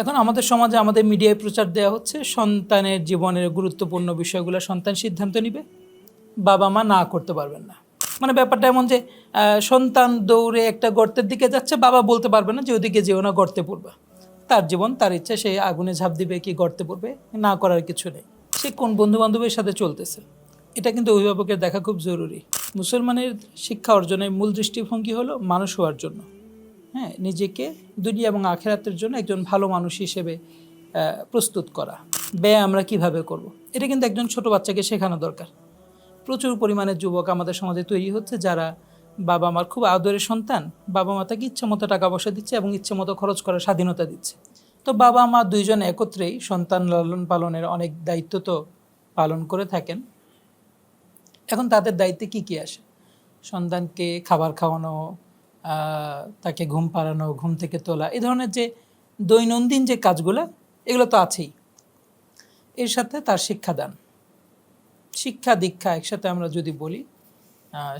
এখন আমাদের সমাজে আমাদের মিডিয়ায় প্রচার দেওয়া হচ্ছে সন্তানের জীবনের গুরুত্বপূর্ণ বিষয়গুলো সন্তান সিদ্ধান্ত নিবে, বাবা মা না করতে পারবেন না। মানে ব্যাপারটা এমন যে সন্তান দৌড়ে একটা গর্তের দিকে যাচ্ছে, বাবা বলতে পারবে না যে ওদিকে যেও না, গর্তে পড়বে। তার জীবন, তার ইচ্ছা, সে আগুনে ঝাঁপ দিবে কি গর্তে পড়বে, না করার কিছু নেই। সে কোন বন্ধু বান্ধবের সাথে চলতেছে? এটা কিন্তু অভিভাবকের দেখা খুব জরুরি। মুসলমানের শিক্ষা অর্জনের মূল দৃষ্টিভঙ্গি হলো মানুষ হওয়ার জন্য। হ্যাঁ নিজেকে দুনিয়া এবং আখেরাতের জন্য একজন ভালো মানুষ হিসেবে প্রস্তুত করা। ব্যয় আমরা কীভাবে করব। এটা কিন্তু একজন ছোট বাচ্চাকে শেখানো দরকার। প্রচুর পরিমাণে যুবক আমাদের সমাজে তৈরি হচ্ছে যারা বাবা মার খুব আদরের সন্তান, বাবা মা তাকে ইচ্ছে মতো টাকা পয়সা দিচ্ছে এবং ইচ্ছে মতো খরচ করার স্বাধীনতা দিচ্ছে। তো বাবা মা দুইজন একত্রেই সন্তান লালন পালনের অনেক দায়িত্ব তো পালন করে থাকেন। এখন তাদের দায়িত্বে কি কি আসে? সন্তানকে খাবার খাওয়ানো তাকে ঘুম পাড়ানো, ঘুম থেকে তোলা, এই ধরনের যে দৈনন্দিন যে কাজগুলো, এগুলো তো আছেই। এর সাথে তার শিক্ষাদান। শিক্ষা, দীক্ষা একসাথে আমরা যদি বলি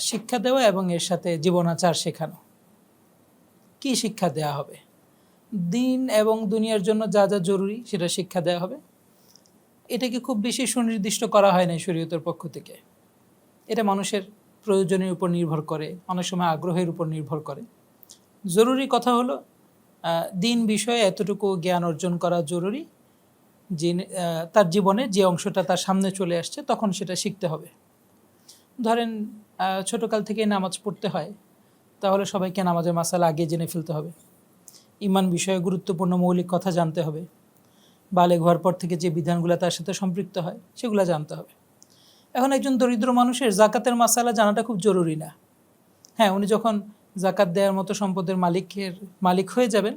শিক্ষা দেওয়া এবং এর সাথে জীবনাচার শেখানো। কি শিক্ষা দেওয়া হবে? দিন এবং দুনিয়ার জন্য যা যা জরুরি সেটা শিক্ষা দেওয়া হবে। এটাকে খুব বেশি সুনির্দিষ্ট করা হয় না শরীয়তের পক্ষ থেকে। এটা মানুষের প্রয়োজনের উপর নির্ভর করে, অনেক সময় আগ্রহের উপর নির্ভর করে। জরুরি কথা হলো দিন বিষয়ে এতটুকু জ্ঞান অর্জন করা জরুরি যে তার জীবনে যে অংশটা তার সামনে চলে আসছে, তখন সেটা শিখতে হবে। ধরেন ছোটকাল থেকে নামাজ পড়তে হয়, তাহলে সবাইকে নামাজের মাসাল আগে জেনে ফেলতে হবে। ইমান বিষয়ে গুরুত্বপূর্ণ মৌলিক কথা জানতে হবে। বালেগ হওয়ার পর থেকে যে বিধানগুলো তার সাথে সম্পৃক্ত হয়, সেগুলো জানতে হবে। এখন একজন দরিদ্র মানুষের জাকাতের মাসালা জানাটা খুব জরুরি না। হ্যাঁ উনি যখন জাকাত দেওয়ার মতো সম্পদের মালিকের মালিক হয়ে যাবেন,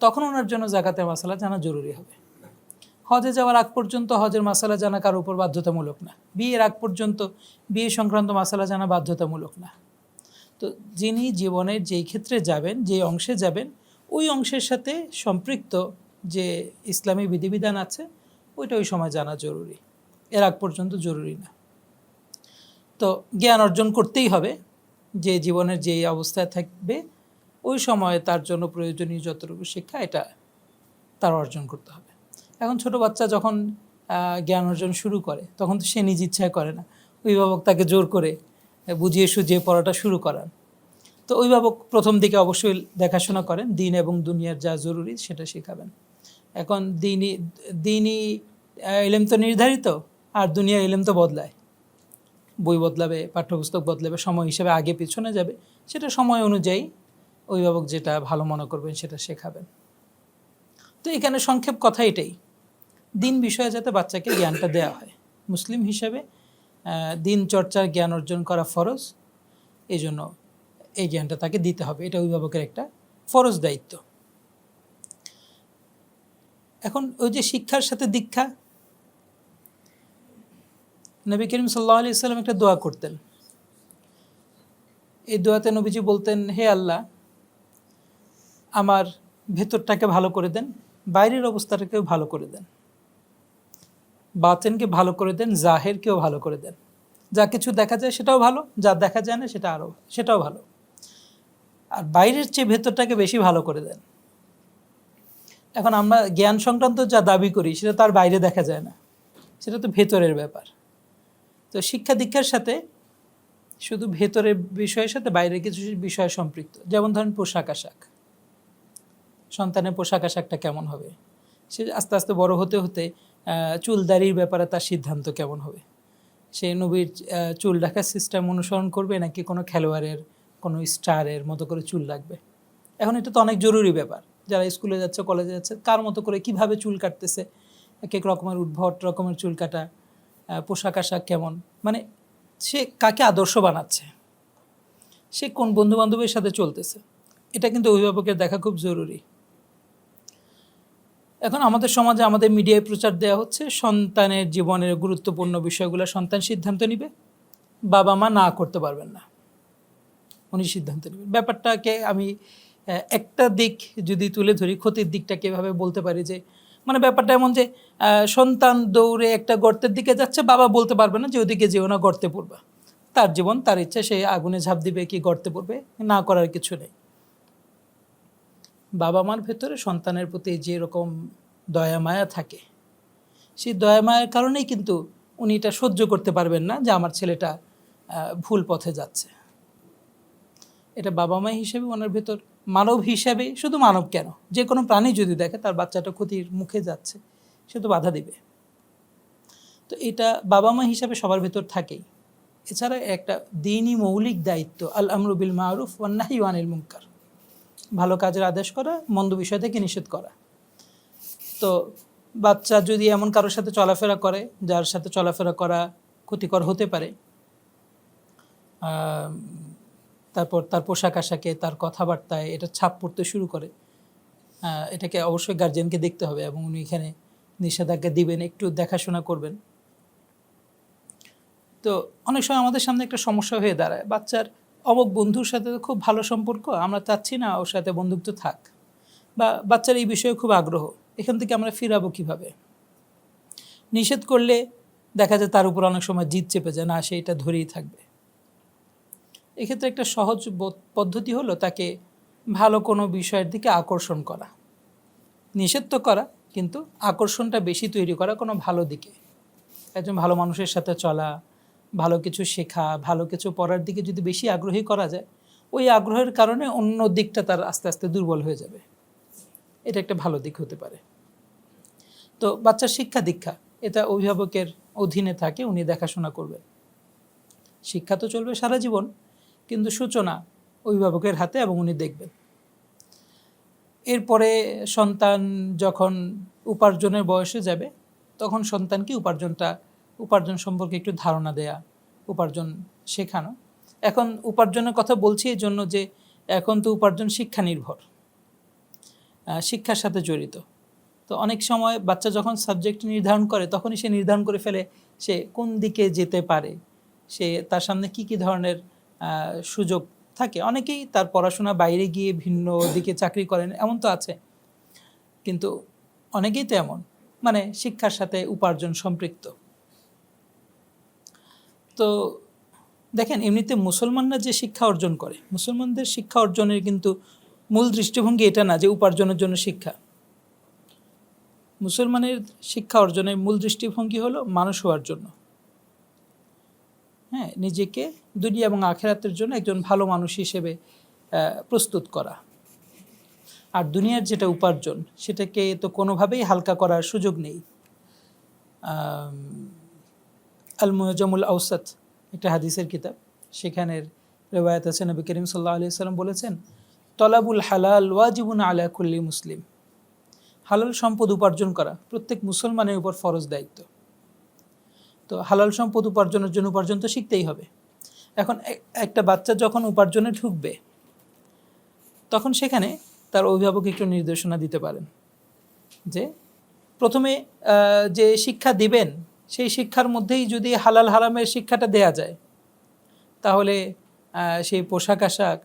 তখন ওনার জন্য জাকাতের মাসালা জানা জরুরি হবে। হজে যাওয়ার আগ পর্যন্ত হজের মাসালা জানা কারোর উপর বাধ্যতামূলক না। বিয়ের আগ পর্যন্ত বিয়ে সংক্রান্ত মাসালা জানা বাধ্যতামূলক না। তো যিনি জীবনের যেই ক্ষেত্রে যাবেন যে অংশে যাবেন, ওই অংশের সাথে সম্পৃক্ত যে ইসলামী বিধিবিধান আছে, ওইটা ওই সময় জানা জরুরি। এর আগ পর্যন্ত জরুরি না। তো জ্ঞান অর্জন করতেই হবে, যে জীবনের যেই অবস্থায় থাকবে, ওই সময়ে তার জন্য প্রয়োজনীয় যতটুকু শিক্ষা, এটা তার অর্জন করতে হবে। এখন ছোট বাচ্চা যখন জ্ঞান অর্জন শুরু করে, তখন তো সে নিজ ইচ্ছায় করে না। অভিভাবক তাকে জোর করে বুঝিয়ে সুঝিয়ে পড়াটা শুরু করান। তো অভিভাবক প্রথম দিকে অবশ্যই দেখাশোনা করেন, দিন এবং দুনিয়ার যা জরুরি সেটা শেখাবেন। এখন দিনই দিনই এলেম তো নির্ধারিত, আর দুনিয়া এলেম তো বদলায়। বই বদলাবে, পাঠ্যপুস্তক বদলাবে, সময় হিসেবে আগে পিছনে যাবে, সেটা সময় অনুযায়ী অভিভাবক যেটা ভালো মনে করবেন সেটা শেখাবেন। তো এখানে সংক্ষেপ কথা এটাই, দিন বিষয়ে যাতে বাচ্চাকে জ্ঞানটা দেওয়া হয়। মুসলিম হিসেবে দিন চর্চার জ্ঞান অর্জন করা ফরজ এই জন্য এই জ্ঞানটা তাকে দিতে হবে, এটা অভিভাবকের একটা ফরজ দায়িত্ব। এখন ওই যে শিক্ষার সাথে দীক্ষা নবী করিম সাল্লাহ আলি সাল্লাম একটা দোয়া করতেন। এই দোয়াতে নবীজি বলতেন, হে আল্লাহ, আমার ভেতরটাকে ভালো করে দেন, বাইরের অবস্থাটাকেও ভালো করে দেন। বাতেনকে ভালো করে দেন, জাহেরকেও ভালো করে দেন। যা কিছু দেখা যায় সেটাও ভালো, যা দেখা যায় না সেটা আরও, সেটাও ভালো। আর বাইরের চেয়ে ভেতরটাকে বেশি ভালো করে দেন। এখন আমরা জ্ঞান সংক্রান্ত যা দাবি করি, সেটা তার বাইরে দেখা যায় না। সেটা তো ভেতরের ব্যাপার। তো শিক্ষা দীক্ষার সাথে শুধু ভেতরের বিষয়ের সাথে বাইরে কিছু বিষয় সম্পৃক্ত। যেমন ধরেন পোশাক আশাক। সন্তানের পোশাক আশাকটা কেমন হবে? সে আস্তে আস্তে বড় হতে হতে চুলদারির ব্যাপারে তার সিদ্ধান্ত কেমন হবে? সে নবীর চুল রাখার সিস্টেম অনুসরণ করবে নাকি কোনো খেলোয়াড়ের, কোনো স্টারের মতো করে চুল রাখবে? এখন এটা তো অনেক জরুরি ব্যাপার। যারা স্কুলে যাচ্ছে কলেজে যাচ্ছে, কার মতো করে কীভাবে চুল কাটতেছে? এক এক রকমের উদ্ভট রকমের চুল কাটা পোশাক আশাক কেমন? মানে সে কাকে আদর্শ বানাচ্ছে? সে কোন বন্ধু বান্ধবের সাথে চলতেছে? এটা কিন্তু অভিভাবকের দেখা খুব জরুরি। এখন আমাদের সমাজে আমাদের মিডিয়ায় প্রচার দেওয়া হচ্ছে, সন্তানের জীবনের গুরুত্বপূর্ণ বিষয়গুলো সন্তান সিদ্ধান্ত নিবে, বাবা মা না করতে পারবেন না। উনি সিদ্ধান্ত নেবেন। ব্যাপারটাকে আমি একটা দিক যদি তুলে ধরি, ক্ষতির দিকটাকে এভাবে বলতে পারি যে মানে ব্যাপারটা এমন যে সন্তান দৌড়ে একটা গর্তের দিকে যাচ্ছে, বাবা বলতে পারবে না যে ওদিকে যেও না, গর্তে পড়বা। তার জীবন, তার ইচ্ছা, সে আগুনে ঝাঁপ দিবে কি গর্তে পড়বে, না করার কিছু নেই। বাবা মার ভেতরে সন্তানের প্রতি যে রকম দয়া মায়া থাকে, সেই দয়া মায়ার কারণেই কিন্তু উনি এটা সহ্য করতে পারবেন না যে আমার ছেলেটা ভুল পথে যাচ্ছে। এটা বাবা মা হিসেবে ওনার ভেতর মানব হিসাবে শুধু মানব কেন? যে কোনো প্রাণী যদি দেখে তার বাচ্চাটা ক্ষতির মুখে যাচ্ছে, সে তো বাধা দিবে। তো এটা বাবা মা হিসাবে সবার ভেতর থাকেই। এছাড়া একটা দিনই মৌলিক দায়িত্ব, আল আমরুবিল মারুফ ওয়ান্নাহি ওয়ানিল মুনকার। ভালো কাজের আদেশ করা, মন্দ বিষয় থেকে নিষেধ করা। তো বাচ্চা যদি এমন কারোর সাথে চলাফেরা করে, যার সাথে চলাফেরা করা ক্ষতিকর হতে পারে তারপর তার পোশাক আশাকে, তার কথাবার্তায় এটা ছাপ পড়তে শুরু করে। এটাকে অবশ্যই গার্জিয়ানকে দেখতে হবে এবং উনি এখানে নিষেধাজ্ঞা দিবেন, একটু দেখাশোনা করবেন। তো অনেক সময় আমাদের সামনে একটা সমস্যা হয়ে দাঁড়ায়। বাচ্চার অমুক বন্ধুর সাথে তো খুব ভালো সম্পর্ক, আমরা চাচ্ছি না ওর সাথে বন্ধুত্ব থাক। বা বাচ্চার এই বিষয়ে খুব আগ্রহ, এখান থেকে আমরা ফিরাবো কীভাবে? নিষেধ করলে দেখা যায় তার উপর অনেক সময় জিদ চেপে যায়, না, সে এটা ধরেই থাকবে। এক্ষেত্রে একটা সহজ পদ্ধতি হলো তাকে ভালো কোনো বিষয়ের দিকে আকর্ষণ করা। নিষেধ তো করা, কিন্তু আকর্ষণটা বেশি তৈরি করা কোনো ভালো দিকে। একজন ভালো মানুষের সাথে চলা, ভালো কিছু শেখা, ভালো কিছু পড়ার দিকে যদি বেশি আগ্রহী করা যায়, ওই আগ্রহের কারণে অন্য দিকটা তার আস্তে আস্তে দুর্বল হয়ে যাবে। এটা একটা ভালো দিক হতে পারে। তো বাচ্চার শিক্ষা দীক্ষা, এটা অভিভাবকের অধীনে থাকে, উনি দেখাশোনা করবেন। শিক্ষা তো চলবে সারা জীবন কিন্তু সূচনা অভিভাবকের হাতে এবং উনি দেখবেন। এরপরে সন্তান যখন উপার্জনের বয়সে যাবে, তখন সন্তানকে উপার্জনটা, উপার্জন সম্পর্কে একটু ধারণা দেয়া, উপার্জন শেখানো। এখন উপার্জনের কথা বলছি এই জন্য যে এখন তো উপার্জন শিক্ষা নির্ভর শিক্ষার সাথে জড়িত। তো অনেক সময় বাচ্চা যখন সাবজেক্ট নির্ধারণ করে, তখনই সে নির্ধারণ করে ফেলে সে কোন দিকে যেতে পারে, সে তার সামনে কি কি ধরনের সুযোগ থাকে। অনেকেই তার পড়াশোনা বাইরে গিয়ে ভিন্ন দিকে চাকরি করেন, এমন তো আছে। কিন্তু অনেকেই তো এমন মানে শিক্ষার সাথে উপার্জন সম্পৃক্ত। তো দেখেন, এমনিতে মুসলমানরা যে শিক্ষা অর্জন করে, মুসলমানদের শিক্ষা অর্জনের কিন্তু মূল দৃষ্টিভঙ্গি এটা না যে উপার্জনের জন্য শিক্ষা। মুসলমানের শিক্ষা অর্জনের মূল দৃষ্টিভঙ্গি হলো মানুষ হওয়ার জন্য। হ্যাঁ নিজেকে দুনিয়া এবং আখেরাতের জন্য একজন ভালো মানুষ হিসেবে প্রস্তুত করা। আর দুনিয়ার যেটা উপার্জন, সেটাকে তো কোনোভাবেই হালকা করার সুযোগ নেই। আল মুজামুল আউসাত একটা হাদিসের কিতাব, সেখানের রেওয়ায়ত আছে, নবী করিম সাল্লাহ আলি সাল্লাম বলেছেন, তলাবুল হালাল ওয়াজিবুন আলা কুল্লি মুসলিম। হালাল সম্পদ উপার্জন করা প্রত্যেক মুসলমানের উপর ফরজ দায়িত্ব। তো হালাল সম্পদ উপার্জনের জন্য উপার্জন তো শিখতেই হবে। এখন একটা বাচ্চা যখন উপার্জনে ঢুকবে, তখন সেখানে তার অভিভাবক একটু নির্দেশনা দিতে পারেন যে, প্রথমে যে শিক্ষা দিবেন, সেই শিক্ষার মধ্যেই যদি হালাল হারামের শিক্ষাটা দেয়া যায়, তাহলে সেই পোশাক আশাক,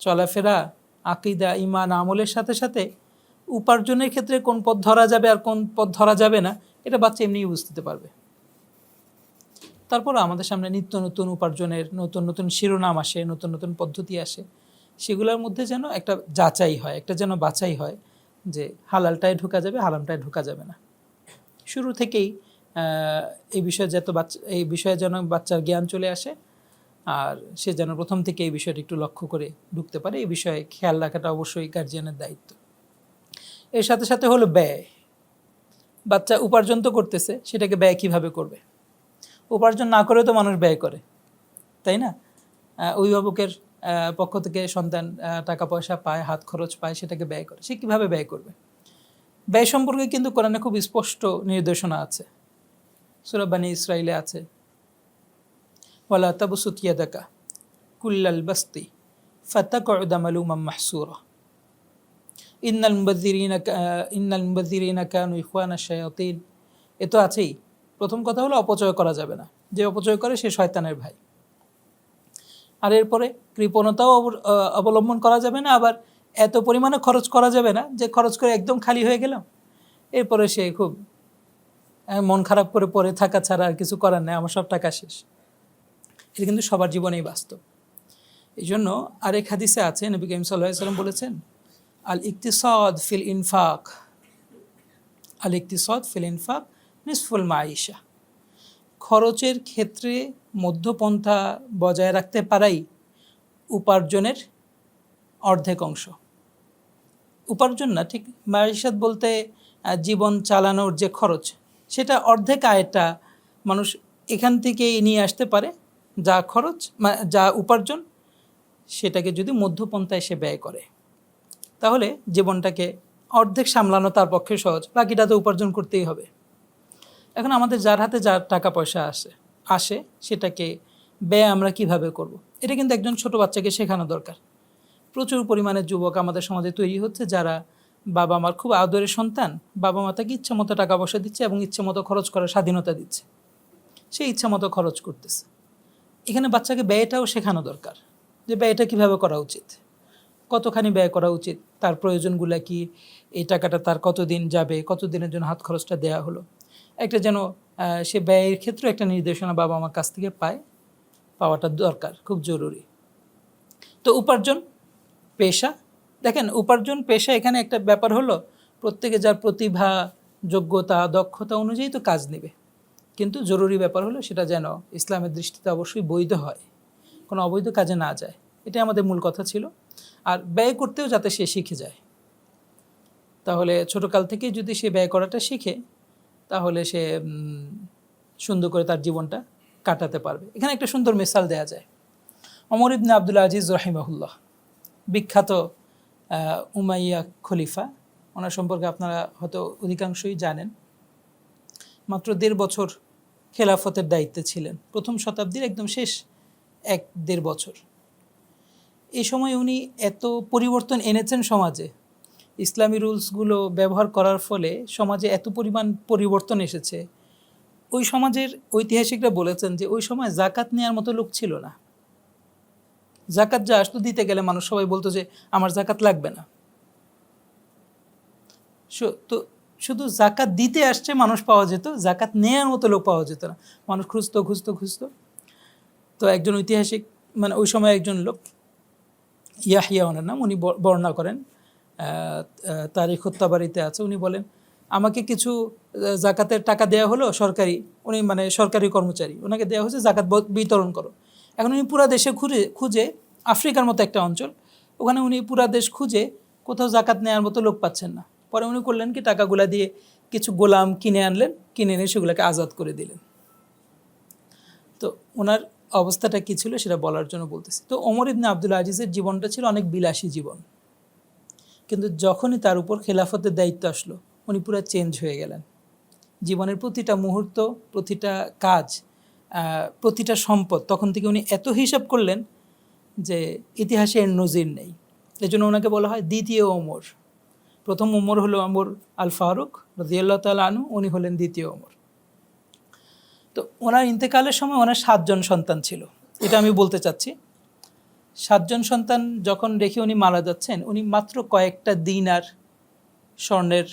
চলাফেরা, আকিদা ইমান আমলের সাথে সাথে উপার্জনের ক্ষেত্রে কোন পথ ধরা যাবে আর কোন পথ ধরা যাবে না, এটা বাচ্চা এমনিই বুঝতে পারবে। তারপর আমাদের সামনে নিত্য নতুন উপার্জনের, নতুন নতুন শিরোনাম আসে, নতুন নতুন পদ্ধতি আসে। সেগুলোর মধ্যে যেন একটা যাচাই হয়, একটা যেন বাছাই হয় যে হালালটায় ঢোকা যাবে, হারামটায় ঢোকা যাবে না। শুরু থেকেই এই বিষয়ে যত বাচ্চা, এই বিষয়ে যেন বাচ্চার জ্ঞান চলে আসে, আর সে যেন প্রথম থেকে এই বিষয়টা একটু লক্ষ্য করে ঢুকতে পারে, এই বিষয়ে খেয়াল রাখাটা অবশ্যই গার্জিয়ানের দায়িত্ব। এর সাথে সাথে হলো ব্যয়। বাচ্চা উপার্জন তো করতেছে, সেটাকে ব্যয় কীভাবে করবে? উপার্জন না করেও তো মানুষ ব্যয় করে, তাই না? অভিভাবকের পক্ষ থেকে সন্তান টাকা পয়সা পায়, হাত খরচ পায়, সেটাকে ব্যয় করে। সে কীভাবে ব্যয় করবে? ব্যয় সম্পর্কে কিন্তু কোরআনে খুব স্পষ্ট নির্দেশনা আছে। সুরাবানি ইসরায়েলে আছে, ওয়ালা তাবসুত ইয়াদাকা কুল্লাল বাস্তি ফাতাকউদা মালুমাম মাহসুরা। ইন্নাল কা- ইন্নাল মুবাযযিরিনা কানু এ তো আছেই। প্রথম কথা হলো অপচয় করা যাবে না। যে অপচয় করে সে শয়তানের ভাই। আর এরপরে কৃপণতাও অবলম্বন করা যাবে না, আবার এত পরিমাণে খরচ করা যাবে না যে খরচ করে একদম খালি হয়ে গেলাম। এরপরে সে খুব মন খারাপ করে পড়ে থাকা ছাড়া আর কিছু করার নেই, আমার সব টাকা শেষ। এটা কিন্তু সবার জীবনেই বাস্তব। এই জন্য আরেক হাদিসে আছে, নবী করিম সাল্লাম বলেছেন আল ইকতিসাদ ফিল ইনফাক আল ইকতিসাদ ফিল ইনফাক নিসফুল মাইশা খরচের ক্ষেত্রে মধ্যপন্থা বজায় রাখতে পারাই উপার্জনের অর্ধেক অংশ। উপার্জন না, ঠিক মাইশাত বলতে জীবন চালানোর যে খরচ, সেটা অর্ধেক আয়টা মানুষ এখান থেকেই নিয়ে আসতে পারে। যা খরচ যা উপার্জন, সেটাকে যদি মধ্যপন্থায় সে ব্যয় করে। তাহলে জীবনটাকে অর্ধেক সামলানো তার পক্ষে সহজ, বাকিটা তো উপার্জন করতেই হবে। এখন আমাদের যার হাতে যার টাকা পয়সা আসে আসে, সেটাকে ব্যয় আমরা কীভাবে করব। এটা কিন্তু একজন ছোট বাচ্চাকে শেখানো দরকার। প্রচুর পরিমাণে যুবক আমাদের সমাজে তৈরি হচ্ছে যারা বাবা মার খুব আদরের সন্তান, বাবা মা তাকে ইচ্ছে মতো টাকা পয়সা দিচ্ছে এবং ইচ্ছে মতো খরচ করার স্বাধীনতা দিচ্ছে। সে ইচ্ছা মতো খরচ করতেছে। এখানে বাচ্চাকে ব্যয়টাও শেখানো দরকার যে ব্যয়টা কীভাবে করা উচিত। কতখানি ব্যয় করা উচিত? তার প্রয়োজনগুলো কি? এই টাকাটা তার কতদিন যাবে? কতদিনের জন্য হাত খরচটা দেওয়া হলো? একটা যেন সে ব্যয়ের ক্ষেত্রে একটা নির্দেশনা বাবা আমার কাছ থেকে পায়, পাওয়াটা দরকার, খুব জরুরি। তো উপার্জন, পেশা। দেখেন, উপার্জন, পেশা এখানে একটা ব্যাপার হলো, প্রত্যেকে যার প্রতিভা, যোগ্যতা, দক্ষতা অনুযায়ী তো কাজ নেবে। কিন্তু জরুরি ব্যাপার হলো সেটা যেন ইসলামের দৃষ্টিতে অবশ্যই বৈধ হয়, কোনো অবৈধ কাজে না যায়। এটা আমাদের মূল কথা ছিল। আর ব্যয় করতেও যাতে সে শিখে যায়। তাহলে ছোটকাল থেকে যদি সে ব্যয় করাটা শিখে তাহলে সে সুন্দর করে তার জীবনটা কাটাতে পারবে। এখানে একটা সুন্দর মিসাল দেয়া যায়। অমর ইবনে আব্দুল আজিজ রহিমাহুল্লাহ, বিখ্যাত উমাইয়া খলিফা। ওনার সম্পর্কে আপনারা হয়তো অধিকাংশই জানেন। মাত্র দেড় বছর খেলাফতের দায়িত্বে ছিলেন। প্রথম শতাব্দীর একদম শেষ এক দেড় বছর। এই সময় উনি এত পরিবর্তন এনেছেন সমাজে ইসলামী রুলসগুলো ব্যবহার করার ফলে সমাজে এত পরিমাণ পরিবর্তন এসেছে। ওই সমাজের ঐতিহাসিকরা বলেছেন যে, ওই সময় জাকাত নেওয়ার মতো লোক ছিল না। জাকাত যা আসতো দিতে গেলে মানুষ সবাই বলতো যে, আমার জাকাত লাগবে না। তো শুধু জাকাত দিতে আসছে মানুষ পাওয়া যেত, জাকাত নেওয়ার মতো লোক পাওয়া যেত না। মানুষ খুঁজতো খুঁজতো খুঁজতো। তো একজন ঐতিহাসিক মানে ওই সময় একজন লোক, ইয়াহিয়া ওনার নাম, উনি বর্ণনা করেন। তারিখ হত্যাবাড়িতে আছে। উনি বলেন, আমাকে কিছু জাকাতের টাকা দেওয়া হলো সরকারি, উনি মানে সরকারি কর্মচারী, ওনাকে দেওয়া হয়েছে জাকাত বিতরণ করো। এখন উনি পুরা দেশে খুঁজে খুঁজে আফ্রিকার মতো একটা অঞ্চল, ওখানে উনি পুরা দেশ খুঁজে কোথাও জাকাত নেওয়ার মতো লোক পাচ্ছেন না। পরে উনি করলেন কি, টাকাগুলা দিয়ে কিছু গোলাম কিনে আনলেন, কিনে এনে সেগুলোকে আজাদ করে দিলেন। তো ওনার অবস্থাটা কী ছিল সেটা বলার জন্য বলতেছি। তো ওমর ইবনে আব্দুল আজিজের জীবনটা ছিল অনেক বিলাসী জীবন। কিন্তু যখনই তার উপর খেলাফতের দায়িত্ব আসলো, উনি পুরো চেঞ্জ হয়ে গেলেন। জীবনের প্রতিটা মুহূর্ত, প্রতিটা কাজ প্রতিটা সম্পদ, তখন থেকে উনি এত হিসাব করলেন যে ইতিহাসে এর নজির নেই। এই জন্য ওনাকে বলা হয় দ্বিতীয় ওমর। প্রথম ওমর হলো ওমর আল ফারুক রাজিয়াল্লাহ তালা আনু উনি হলেন দ্বিতীয় ওমর। তো ওনার ইন্তেকালের সময় ওনার সাতজন সন্তান ছিল। এটা আমি বলতে চাচ্ছি। সাতজন সন্তান যখন রেখে উনি মারা যাচ্ছেন, উনি মাত্র কয়েকটা দিন আর স্বর্ণের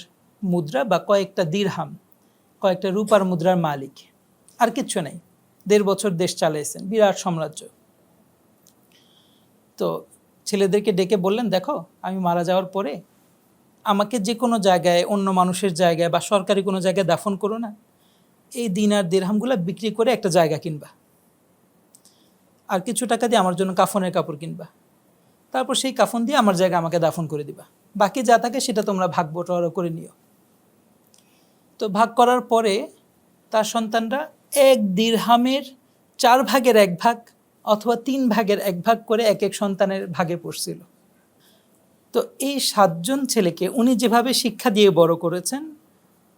মুদ্রা বা কয়েকটা দিরহাম, কয়েকটা রূপার মুদ্রার মালিক। আর কিচ্ছু নেই। দেড় বছর দেশ চালিয়েছেন বিরাট সাম্রাজ্য। তো ছেলেদেরকে ডেকে বললেন, দেখো, আমি মারা যাওয়ার পরে আমাকে যে কোনো জায়গায়, অন্য মানুষের জায়গায় বা সরকারি কোনো জায়গায় দাফন করো না। এই দিন আর দেড়হামগুলো বিক্রি করে একটা জায়গা কিনবা। আর কিছু টাকা দিয়ে আমার জন্য কাফনের কাপড় কিনবা। তারপর সেই কাফন দিয়ে আমার জায়গা আমাকে দাফন করে দিবা। বাকি যা থাকে সেটা তোমরা ভাগ বটোয়ারা করে নিও। তো ভাগ করার পরে তার সন্তানরা এক দিরহামের চার ভাগের এক ভাগ অথবা তিন ভাগের এক ভাগ করে এক এক সন্তানের ভাগে পড়ছিল। তো এই সাতজন ছেলেকে উনি যেভাবে শিক্ষা দিয়ে বড় করেছেন,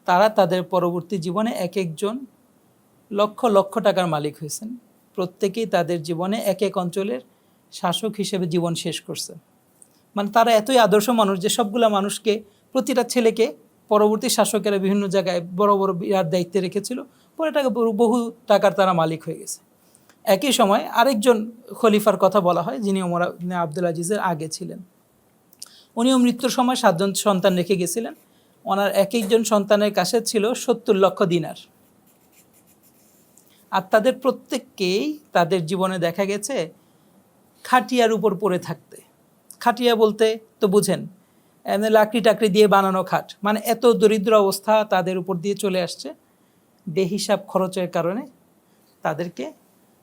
তারা তাদের পরবর্তী জীবনে এক একজন লক্ষ লক্ষ টাকার মালিক হয়েছেন। প্রত্যেকেই তাদের জীবনে এক এক অঞ্চলের শাসক হিসেবে জীবন শেষ করছে। মানে তারা এতই আদর্শ মানুষ যে সবগুলো মানুষকে প্রতিটা ছেলেকে পরবর্তী শাসকেরা বিভিন্ন জায়গায় বড় বড় বিরাট দায়িত্বে রেখেছিল, পরে টাকা বহু- টাকার তারা মালিক হয়ে গেছে। একই সময় আরেকজন খলিফার কথা বলা হয়, যিনি ওমর আবদুল আজিজের আগে ছিলেন। উনিও মৃত্যুর সময় সাতজন সন্তান রেখে গেছিলেন। ওনার এক একজন সন্তানের কাছে ছিল সত্তর লক্ষ দিনার। আর তাদের প্রত্যেককেই তাদের জীবনে দেখা গেছে খাটিয়ার উপর পড়ে থাকতে। খাটিয়া বলতে, তো বুঝেন এমনি লাকড়ি টাকড়ি দিয়ে বানানো খাট মানে এত দরিদ্র অবস্থা তাদের উপর দিয়ে চলে আসছে। বেহিসাব খরচের কারণে তাদেরকে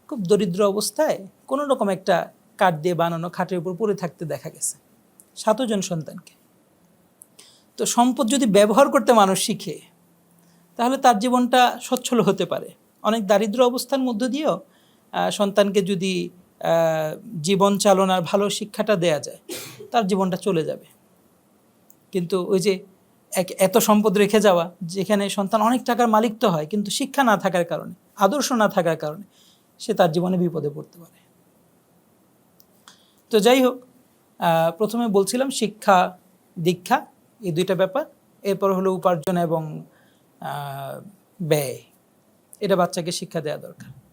খুব দরিদ্র অবস্থায় কোনো রকম একটা কাঠ দিয়ে বানানো খাটের উপর পড়ে থাকতে দেখা গেছে। সাতজন সন্তানকে। তো সম্পদ যদি ব্যবহার করতে মানুষ শিখে, তাহলে তার জীবনটা সচ্ছল হতে পারে। অনেক দারিদ্র অবস্থার মধ্য দিয়েও সন্তানকে যদি জীবন চালনার ভালো শিক্ষাটা দেয়া যায়, তার জীবনটা চলে যাবে। কিন্তু ওই যে এক, এত সম্পদ রেখে যাওয়া, যেখানে সন্তান অনেক টাকার মালিক তো হয়, কিন্তু শিক্ষা না থাকার কারণে, আদর্শ না থাকার কারণে, সে তার জীবনে বিপদে পড়তে পারে। তো যাই হোক প্রথমে বলছিলাম শিক্ষা, দীক্ষা, এই দুইটা ব্যাপার। এরপর হলো উপার্জন এবং ব্যয়। এটা বাচ্চাকে শিক্ষা দেওয়া দরকার।